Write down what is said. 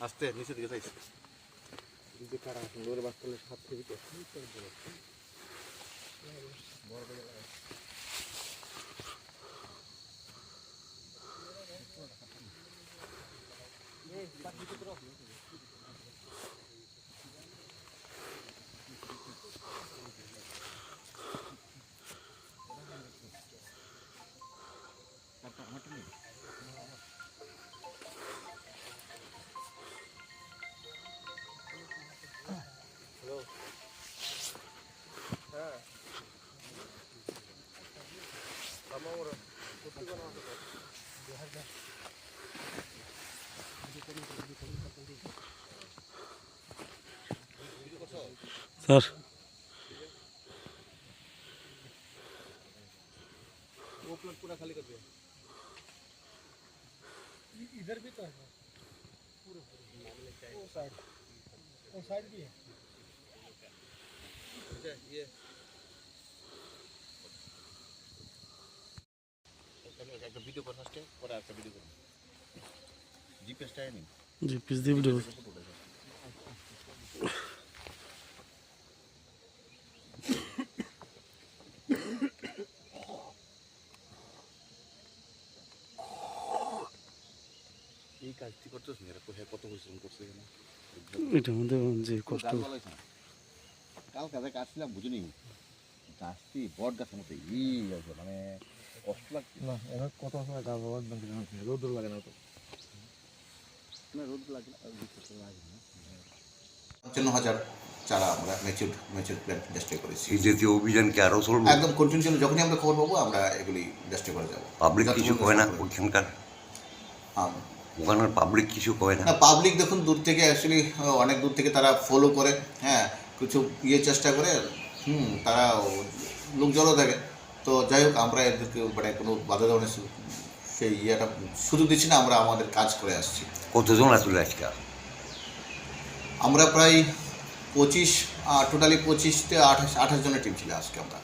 আস্তে নিচে দিকে চাইছে सर। वो प्लॉट पूरा खाली कर दिया। इधर भी तो है। पूरे वो साइड वो साइड भी है। अच्छा, ये। ভিডিও কর ফার্স্টে পরে একটা ভিডিও করুন। জিপিএসটা আনি জি পিস দিয়ে ভিডিও এই কাজটি করতেছ না এরা কত পরিশ্রম করছে এখানে? এটার মধ্যে যে কষ্ট। কাল কাজে কাটছিলাম বুঝিনি। গাছটি বট গাছের মতো। ই আছে মানে কষ্ট লাগছে। না এবার কত সময় গাছ রোদ লাগে না তো না রোদ লাগে না লাগে না। পঞ্চান্ন হাজার চারা আমরা ম্যাচিউর ম্যাচিউর প্ল্যান্ট ডিস্ট্রয় করেছি। এই জাতীয় অভিযান কি আরও চলবে? একদম কন্টিনিউ যখনই আমরা খবর পাবো আমরা এগুলি ডিস্ট্রয় করে যাব। পাবলিক কিছু কয় না ওইখানকার। পাবলিক কিছু কয় না? না পাবলিক দেখুন দূর থেকে অ্যাকচুয়ালি অনেক দূর থেকে তারা ফলো করে হ্যাঁ কিছু ইয়ে চেষ্টা করে। হুম তারা লোক জড়ো থাকে। তো যাই হোক আমরা এদেরকে মানে কোনো বাধা ধরনের সেই ইয়েটা সুযোগ দিচ্ছি না আমরা আমাদের কাজ করে আসছি। কতজন আসলে আজকে? আমরা প্রায় পঁচিশ টোটালি পঁচিশ থেকে আঠাশ আঠাশ জনের টিম ছিল আজকে আমরা।